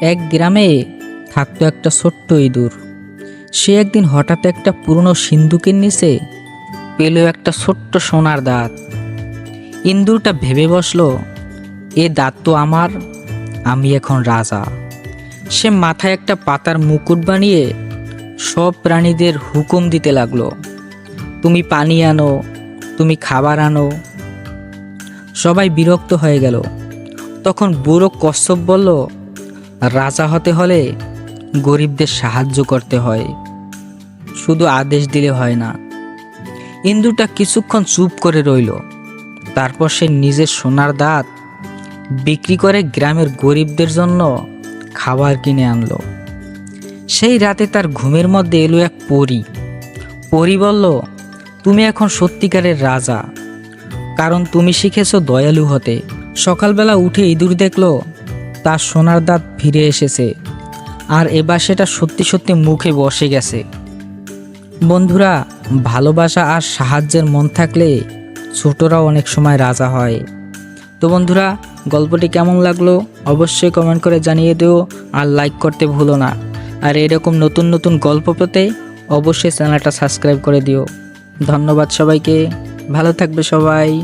এক গ্রামে থাকতো একটা ছোট্ট ইঁদুর। সে একদিন হঠাৎ একটা পুরনো সিন্ধুকের নিচে পেল একটা ছোট্ট সোনার দাঁত। ইন্দুরটা ভেবে বসল, এ দাঁত তো আমার, আমি এখন রাজা। সে মাথায় একটা পাতার মুকুট বানিয়ে সব প্রাণীদের হুকুম দিতে লাগল, তুমি পানি আনো, তুমি খাবার আনো। সবাই বিরক্ত হয়ে গেল। তখন বুড়ো কশ্যপ বলল রাজা হতে হলে গরিবদের সাহায্য করতে হয়। শুধু আদেশ দিলে হয় না। ইন্দুটা কিছুক্ষণ চুপ করে রইল। তারপর সে নিজের সোনার দাঁত বিক্রি করে গ্রামের গরিবদের জন্য খাবার কিনে আনলো। সেই রাতে তার ঘুমের মধ্যে এলো এক পরী। পরী বলল, তুমি এখন সত্যিকারের রাজা। কারণ তুমি শিখেছো দয়ালু হতে। সকালবেলা উঠে ইঁদুর দেখল তার সোনার দাঁত ফিরে এসেছে। আর এবার সেটা সত্যি সত্যি মুখে বসে গেছে। বন্ধুরা, ভালোবাসা আর সাহায্যের মন থাকলে ছোটরাও অনেক সময় রাজা হয়। তো বন্ধুরা, গল্পটি কেমন লাগল অবশ্যই কমেন্ট করে জানিয়ে দিও আর লাইক করতে ভুলো না। আর এরকম নতুন নতুন গল্প পেতে অবশ্যই চ্যানেলটা সাবস্ক্রাইব করে দিও। ধন্যবাদ সবাইকে। ভালো থাকবে সবাই।